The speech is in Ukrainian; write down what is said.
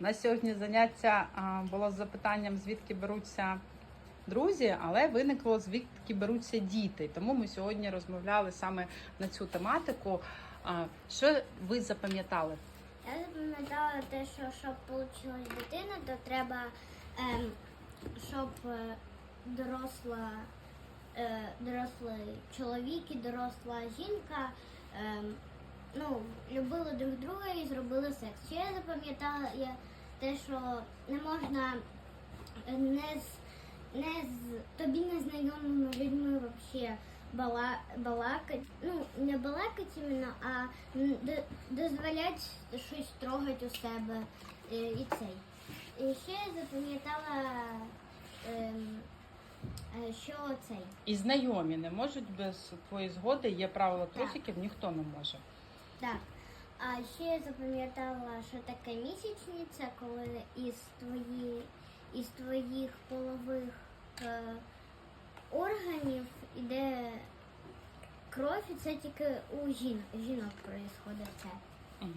На сьогодні заняття було з запитанням, звідки беруться друзі, але виникло звідки беруться діти. Тому ми сьогодні розмовляли саме на цю тематику. Що ви запам'ятали? Я запам'ятала те, що щоб вийшла дитина, то треба, ем, щоб е, доросла, е, дорослий чоловік і доросла жінка ем, ну, любили друг друга і зробили секс. Ще я запам'ятала я те, що не можна е, не з, не з тобі незнайомими людьми взагалі бала, балакати. Ну, не балакати іменно, а дозволяти щось трогати у себе е, і цей. І ще я запам'ятала, ем, е, що цей. І знайомі не можуть без твоєї згоди. Є правила трусиків, ніхто не може. Так. А ще я запам'ятала, що таке місячниця, коли із твої, із твоїх полових е, органів іде кров, і це тільки у жінок жінок це.